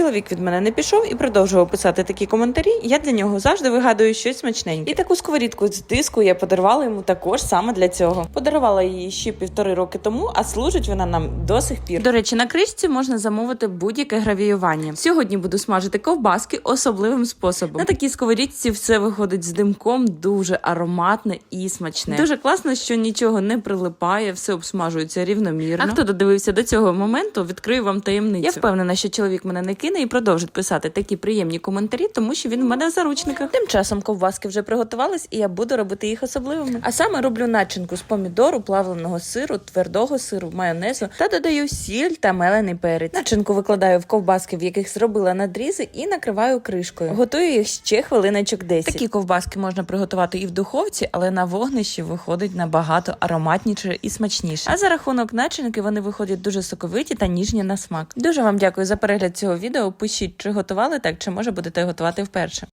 чоловік від мене не пішов і продовжував писати такі коментарі, я для нього завжди вигадую щось смачненьке. І таку сковорідку з диску я подарувала йому також саме для цього. Подарувала її ще півтори роки тому, а служить вона нам до сих пір. До речі, на кришці можна замовити будь-яке гравіювання. Сьогодні буду смажити ковбаски особливим способом. На такій сковорідці все виходить з димком, дуже ароматне і смачне. Дуже класно, що нічого не прилипає, все обсмажується рівномірно. А хто додивився до цього моменту, відкрию вам таємницю. Я впевнена, що чоловік мене не кине і продовжить писати такі приємні коментарі, тому що він в мене в заручниках. Тим часом ковбаски вже приготувались, і я буду робити їх особливими. А саме роблю начинку з помідору, плавленого сиру, твердого сиру, майонезу та додаю сіль та мелений перець. Начинку викладаю в ковбаски, в яких зробила надрізи, і накриваю кришкою. Готую їх ще хвилиночок 10. Такі ковбаски можна приготувати і в духовці, але на вогнищі виходить набагато ароматніше і смачніше. А за рахунок начинки вони виходять дуже соковиті та ніжні на смак. Дуже вам дякую за перегляд цього відео. Пишіть, чи готували так, чи може будете готувати вперше.